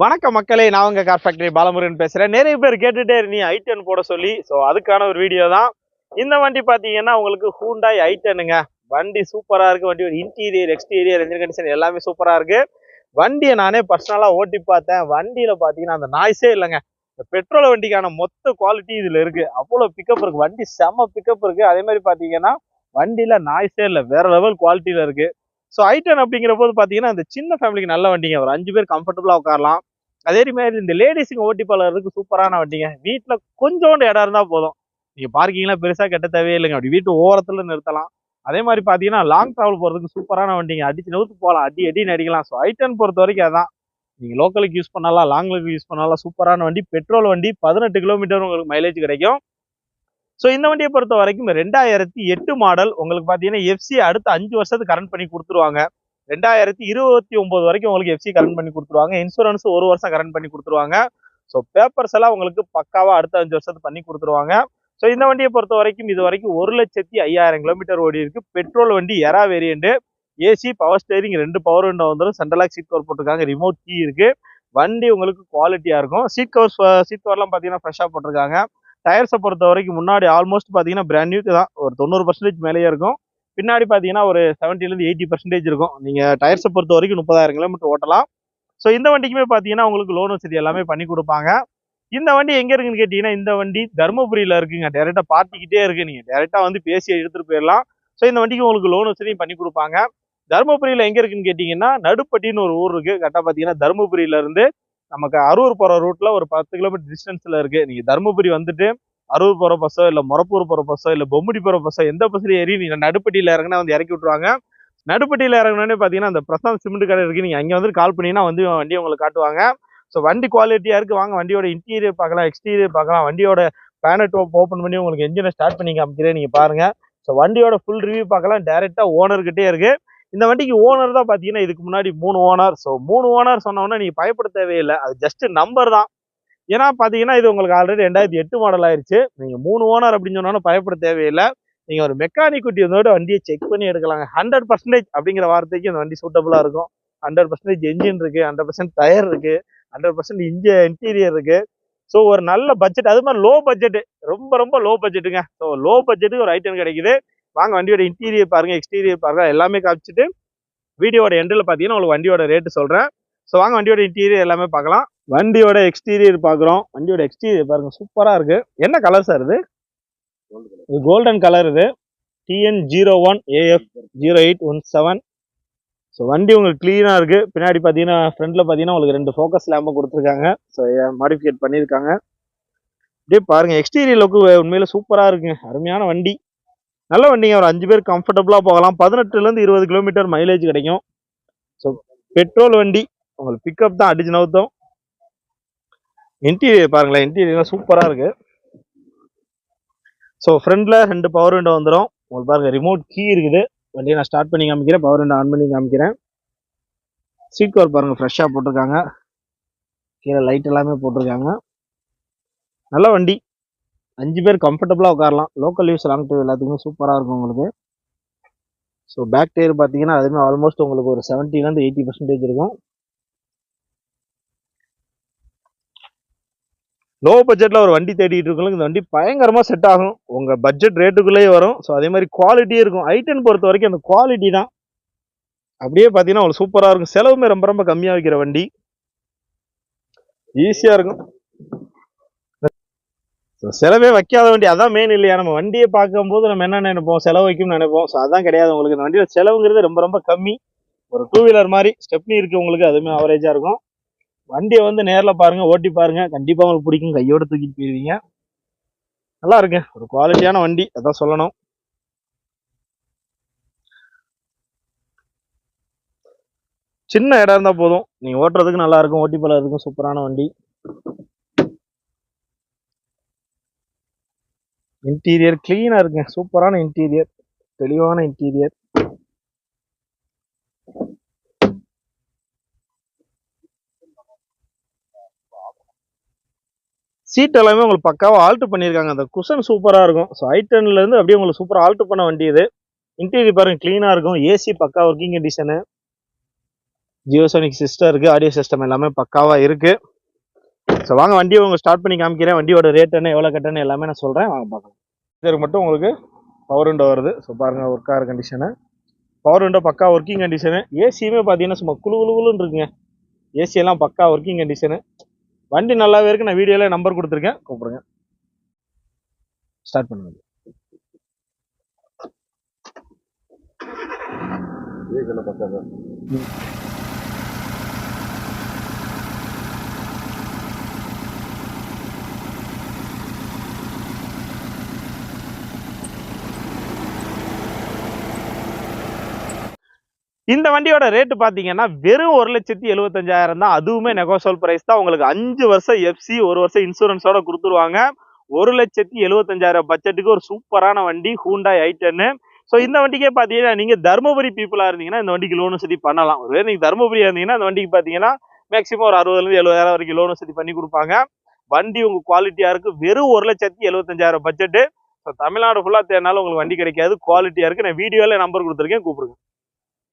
வணக்கம் மக்களே நான் உங்க கார் ஃபேக்டரி பாலமுருகன் பேசுறேன். நிறைய பேர் கேட்டுட்டே நீ ஐ டென் போட சொல்லி. ஸோ அதுக்கான ஒரு வீடியோ தான். இந்த வண்டி பார்த்தீங்கன்னா உங்களுக்கு ஹூண்டாய் ஐ டென்னுங்க வண்டி சூப்பராக இருக்கு. வண்டியோட இன்டீரியர் எக்ஸ்டீரியர் இன்ஜின் கண்டிஷன் எல்லாமே சூப்பராக இருக்கு. வண்டியை நானே பர்சனலாக ஓட்டி பார்த்தேன். வண்டியில் பார்த்தீங்கன்னா அந்த நாய்ஸே இல்லைங்க. இந்த பெட்ரோல் வண்டிக்கான மொத்த குவாலிட்டி இதில் இருக்கு. அவ்வளோ பிக்கப் இருக்கு. வண்டி செம பிக்கப் இருக்கு. அதே மாதிரி பார்த்தீங்கன்னா வண்டியில நாய்ஸே இல்லை. வேற லெவல் குவாலிட்டியில் இருக்கு. ஸோ ஐ டென் அப்படிங்கிற போது பார்த்தீங்கன்னா அந்த சின்ன ஃபேமிலிக்கு நல்ல வண்டிங்க. ஒரு அஞ்சு பேர் கம்ஃபர்டபுளாக உட்காரலாம். அதே மாதிரி இந்த லேடிஸுங்க ஓட்டி பழகிறதுக்கு சூப்பரான வண்டிங்க. வீட்டில் கொஞ்சோண்டு இடம் இருந்தால் போதும். நீங்கள் பார்க்கிங்லாம் பெருசாக கட்ட தேவையே இல்லைங்க அப்படி வீட்டு ஓரத்தில் நிறுத்தலாம். அதே மாதிரி பார்த்தீங்கன்னா லாங் ட்ராவல் போகிறதுக்கு சூப்பரான வண்டிங்க. அடிச்சு நவுத்து போகலாம். அடி அடின்னு அடிக்கலாம். ஸோ ஐட்டன் பொறுத்த வரைக்கும் அதான். நீங்கள் லோக்கலுக்கு யூஸ் பண்ணலாம். லாங்குக்கு யூஸ் பண்ணலாம். சூப்பரான வண்டி. பெட்ரோல் வண்டி பதினெட்டு கிலோமீட்டர் உங்களுக்கு மைலேஜ் கிடைக்கும். ஸோ இந்த வண்டியை பொறுத்த வரைக்கும் ரெண்டாயிரத்தி எட்டு மாடல் உங்களுக்கு பார்த்தீங்கன்னா எஃப்சி அடுத்த அஞ்சு வருஷத்துக்கு கரண்ட் பண்ணி கொடுத்துருவாங்க. ரெண்டாயிரத்தி இருபத்தி ஒன்பது வரைக்கும் உங்களுக்கு எஃப்சி கரண்ட் பண்ணி கொடுத்துருவாங்க. இன்சூரன்ஸ் ஒரு வருஷம் கரண்ட் பண்ணி கொடுத்துருவாங்க. ஸோ பேப்பர்ஸ் எல்லாம் உங்களுக்கு பக்காவாக அடுத்த அஞ்சு வருஷத்துக்கு பண்ணி கொடுத்துருவாங்க. ஸோ இந்த வண்டியை பொறுத்த வரைக்கும் இது வரைக்கும் ஒரு லட்சத்தி ஐயாயிரம் கிலோமீட்டர் ஓடி இருக்கு. பெட்ரோல் வண்டி Era variant AC power steering ரெண்டு பவர் விண்டோ வந்துடும் சென்ட்ரலாக் சீட் கவர் போட்டிருக்காங்க. ரிமோட் கீ இருக்கு. வண்டி உங்களுக்கு குவாலிட்டியாக இருக்கும். சீட் கவர் சீட் கவர்லாம் பார்த்தீங்கன்னா ஃப்ரெஷ்ஷாக போட்டிருக்காங்க. டயர்ஸை பொறுத்த வரைக்கும் முன்னாடி ஆல்மோஸ்ட் பார்த்தீங்கன்னா பிராண்ட் நியூக்கு தான். ஒரு தொண்ணூறு பர்சன்டேஜ் மேலேயே இருக்கும். பின்னாடி பார்த்தீங்கன்னா ஒரு செவன்ட்டிலேருந்து எயிட்டி பர்சன்டேஜ் இருக்கும். நீங்கள் டயர்ஸை பொறுத்த வரைக்கும் முப்பதாயிரம் கிலோமீட்டர் ஓட்டலாம். ஸோ இந்த வண்டிக்குமே பார்த்தீங்கன்னா உங்களுக்கு லோன் வசதி எல்லாமே பண்ணி கொடுப்பாங்க. இந்த வண்டி எங்கே இருக்குன்னு கேட்டிங்கன்னா இந்த வண்டி தருமபுரியில் இருக்குங்க. டேரெக்டாக பார்ட்டிக்கிட்டே இருக்குது நீங்கள் டேரெக்டாக வந்து பேசி எடுத்துகிட்டு போயிடலாம். ஸோ இந்த வண்டிக்கு உங்களுக்கு லோன் வசதியும் பண்ணி கொடுப்பாங்க. தருமபுரியில் எங்கே இருக்குன்னு கேட்டிங்கன்னா நடுப்பட்டின்னு ஒரு ஊர் இருக்குது கரெக்டாக பார்த்தீங்கன்னா தருமபுரியிலேருந்து நமக்கு அரூர் போகிற ரூட்டில் ஒரு பத்து கிலோமீட்டர் டிஸ்டன்ஸில் இருக்குது நீங்கள் தருமபுரி வந்துட்டு அரூர் போகிற பஸ்ஸோ இல்லை மொரப்பூர் போகிற பஸ்ஸோ இல்லை பொம்முடி போகிற பஸ்ஸோ எந்த பஸ்ஸில் ஏறி நீங்கள் நடுப்பட்டியில் இறங்கினா வந்து இறக்கி விட்ருவாங்க நடுப்பட்டியில் இறங்கினோடனே பார்த்தீங்கன்னா அந்த பிரசாந்த் சிமெண்ட் கடை இருக்குது நீங்கள் அங்கே வந்து கால் பண்ணிங்கன்னா வந்து வண்டி உங்களுக்கு காட்டுவாங்க. ஸோ வண்டி குவாலிட்டியாக இருக்குது வாங்க வண்டியோட இன்டீரியர் பார்க்கலாம் எக்ஸ்டீரியர் பார்க்கலாம். வண்டியோட பேனட் ஓப்பன் பண்ணி உங்களுக்கு என்ஜினை ஸ்டார்ட் பண்ணி காமிக்கிறேன். நீங்கள் பாருங்கள் ஸோ வண்டியோட ஃபுல் ரிவ்யூ பார்க்கலாம். டேரெக்டாக ஓனர்கிட்டே இருக்குது இந்த வண்டிக்கு ஓனர் தான் பார்த்தீங்கன்னா இதுக்கு முன்னாடி மூணு ஓனர் ஸோ மூணு ஓனர் சொன்னோன்னா நீங்கள் பயப்பட தேவையில்லை. அது ஜஸ்ட் நம்பர் தான். ஏன்னா பார்த்தீங்கன்னா இது உங்களுக்கு ஆல்ரெடி ரெண்டாயிரத்தி எட்டு மாடல் ஆயிடுச்சு நீங்கள் மூணு ஓனர் அப்படின்னு சொன்னாலும் பயப்பட தேவையில்லை. நீங்கள் ஒரு மெக்கானிக் குட்டி வந்தோட வண்டியை செக் பண்ணி எடுக்கலாங்க. ஹண்ட்ரட் பர்சன்டேஜ் அப்படிங்கிற வார்த்தைக்கு இந்த வண்டி சூட்டபுளாக இருக்கும். ஹண்ட்ரட் பர்சன்டேஜ் என்ஜின் இருக்குது ஹண்ட்ரட் பர்சன்ட் டயர் இருக்குது ஹண்ட்ரட் பர்சன்ட் இன்ஜ இன்டீரியர் இருக்குது ஸோ ஒரு நல்ல பட்ஜெட் அது மாதிரி லோ பட்ஜெட்டு ரொம்ப ரொம்ப லோ பட்ஜெட்டுங்க ஸோ லோ பட்ஜெட்டுக்கு ஒரு ஐட்டம் கிடைக்குது. வாங்க வண்டியோட இன்டீரியர் பாருங்க எக்ஸ்டீரியர் பாருங்கள் எல்லாமே காமிச்சிட்டு வீடியோட எண்டில் பார்த்தீங்கன்னா உங்களுக்கு வண்டியோட ரேட்டு சொல்கிறேன் ஸோ வாங்க வண்டியோட இன்டீரியர் எல்லாமே பார்க்கலாம். வண்டியோட எக்ஸ்டீரியர் பார்க்குறோம் வண்டியோட எக்ஸ்டீரியர் பாருங்க சூப்பராக இருக்குது என்ன கலர் சார் இது? இது கோல்டன் கலர் இது. TN zero one AF zero eight one seven so வண்டி உங்களுக்கு க்ளீனாக இருக்குது பின்னாடி பார்த்தீங்கன்னா ஃப்ரண்ட்டில் பார்த்தீங்கன்னா உங்களுக்கு ரெண்டு ஃபோக்கஸ் லேம்பும் கொடுத்துருக்காங்க. ஸோ மாடிஃபிகேட் பண்ணியிருக்காங்க. அப்படியே பாருங்கள் எக்ஸ்டீரியர் லுக்கு உண்மையில் சூப்பராக இருக்குங்க. அருமையான வண்டி. நல்ல வண்டிங்க. ஒரு அஞ்சு பேர் கம்ஃபர்டபுளாக போகலாம். பதினெட்டுலேருந்து இருபது கிலோமீட்டர் மைலேஜ் கிடைக்கும். ஸோ பெட்ரோல் வண்டி. உங்களுக்கு பிக்கப் தான் அடிச்சு நவுத்தோம். இன்டீரியர் பாருங்களேன் இன்டீரியர்லாம் சூப்பராக இருக்குது ஸோ ஃப்ரண்டில் ரெண்டு பவர் விண்டோ வந்துடும் உங்களுக்கு பாருங்கள் ரிமோட் கீ இருக்குது. வண்டியை நான் ஸ்டார்ட் பண்ணி காமிக்கிறேன் பவர் விண்டோ ஆன் பண்ணி காமிக்கிறேன். சீட் கவர் பாருங்கள் ஃப்ரெஷ்ஷாக போட்டிருக்காங்க. கீழே லைட் எல்லாமே போட்டிருக்காங்க. நல்ல வண்டி. அஞ்சு பேர் கம்ஃபர்டபுளாக உட்காரலாம். லோக்கல் யூஸ் லாங் டிரைவ் எல்லாத்துக்குமே சூப்பராக இருக்கும் உங்களுக்கு. ஸோ பேக் டயர் பார்த்தீங்கன்னா அதுவுமே ஆல்மோஸ்ட் உங்களுக்கு ஒரு செவன்ட்டிலேருந்து எயிட்டி பர்சன்டேஜ் இருக்கும். லோ பட்ஜெட்டில் ஒரு வண்டி தேடிட்டு இருக்கவங்களுக்கு இந்த வண்டி பயங்கரமாக செட் ஆகும். உங்கள் பட்ஜெட் ரேட்டுக்குள்ளேயே வரும். ஸோ அதே மாதிரி குவாலிட்டியே இருக்கும். ஐட்டன் பொறுத்த வரைக்கும் அந்த குவாலிட்டி தான். அப்படியே பார்த்தீங்கன்னா உங்களுக்கு சூப்பராக இருக்கும். செலவுமே ரொம்ப ரொம்ப கம்மியாக வைக்கிற வண்டி. ஈஸியாக இருக்கும். ஸோ செலவே வைக்காத வண்டி. அதான் மெயின் இல்லையா? நம்ம வண்டியை பார்க்கும்போது நம்ம என்ன நினைப்போம்? செலவு வைக்கும்னு நினைப்போம். ஸோ அதான் கிடையாது உங்களுக்கு. இந்த வண்டியில் செலவுங்கிறது ரொம்ப ரொம்ப கம்மி. ஒரு டூ வீலர் மாதிரி ஸ்டெப்னி இருக்குது உங்களுக்கு. அதுவுமே அவரேஜாக இருக்கும். வண்டியை வந்து நேரில் பாருங்கள் ஓட்டி பாருங்கள் கண்டிப்பாக உங்களுக்கு பிடிக்கும். கையோடு தூக்கிட்டு போயிருவீங்க. நல்லா இருக்கு. ஒரு குவாலிட்டியான வண்டி அதான் சொல்லணும். சின்ன இடம் இருந்தால் போதும். நீங்கள் ஓட்டுறதுக்கு நல்லா இருக்கும். ஓட்டி பழகிறதுக்கும் சூப்பரான வண்டி. இன்டீரியர் கிளீனாக இருக்குங்க சூப்பரான இன்டீரியர் தெளிவான இன்டீரியர் சீட் எல்லாமே உங்களுக்கு பக்காவாக ஆல்ட் பண்ணியிருக்காங்க. அந்த குஷன் சூப்பராக இருக்கும். ஸோ இருந்து அப்படியே உங்களுக்கு சூப்பராக ஆல்ட் பண்ண வண்டி இது இன்டீரியர் பாருங்க க்ளீனாக இருக்கும். ஏசி பக்கா ஒர்க்கிங் கண்டிஷனு ஜியோசோனிக் சிஸ்டம் இருக்குது ஆடியோ சிஸ்டம் எல்லாமே பக்காவாக இருக்குது ஸோ வாங்க வண்டியை உங்களுக்கு ஸ்டார்ட் பண்ணி காமிக்கிறேன். வண்டியோட ரேட் என்ன எவ்வளோ கட்டணு எல்லாமே நான் சொல்கிறேன் வாங்க பார்க்கலாம். இதுக்கு மட்டும் உங்களுக்கு பவர் விண்டோ வருது. ஸோ பாருங்க ஒர்க் ஆகிற கண்டிஷனு பவர் விண்டோ பக்கா ஒர்க்கிங் கண்டிஷனு ஏசியுமே பார்த்தீங்கன்னா சும்மா குழு குழுன்னு இருக்குங்க. ஏசியெல்லாம் பக்கா ஒர்க்கிங் கண்டிஷனு வண்டி நல்லாவே இருக்கு. நான் வீடியோல நம்பர் கொடுத்துருக்கேன். கூப்பிடுங்க. ஸ்டார்ட் பண்ணுங்க. இந்த வண்டியோட ரேட்டு பார்த்தீங்கன்னா வெறும் ஒரு லட்சத்தி எழுபத்தஞ்சாயிரம் தான். அதுவுமே நெகோசல் ப்ரைஸ் தான். உங்களுக்கு அஞ்சு வருஷம் எஃப்சி ஒரு வருஷம் இன்சூரன்ஸோட கொடுத்துருவாங்க. ஒரு லட்சத்தி எழுபத்தஞ்சாயிரம் பட்ஜெட்டுக்கு ஒரு சூப்பரான வண்டி ஹூண்டாய் ஐட்டன்னு ஸோ இந்த வண்டிக்கே பார்த்தீங்கன்னா நீங்கள் தருமபுரி பீப்புளாக இருந்தீங்கன்னா இந்த வண்டிக்கு லோன் வசதி பண்ணலாம். ஒருவேளை நீங்கள் தருமபுரியாக இருந்தீங்கன்னா இந்த வண்டிக்கு பார்த்தீங்கன்னா மேக்ஸிமம் ஒரு அறுபதுலேருந்து எழுபதாயிரம் வரைக்கும் லோன் வசதி பண்ணி கொடுப்பாங்க. வண்டி உங்கள் குவாலிட்டியாக இருக்குது வெறும் ஒரு லட்சத்தி எழுபத்தஞ்சாயிரம் பட்ஜெட்டு ஸோ தமிழ்நாடு ஃபுல்லாக தேடினாலும் உங்களுக்கு வண்டி கிடைக்காது. குவாலிட்டியாக இருக்குது நான் வீடியோவில் நம்பர் கொடுத்துருக்கேன். கூப்பிடுங்க.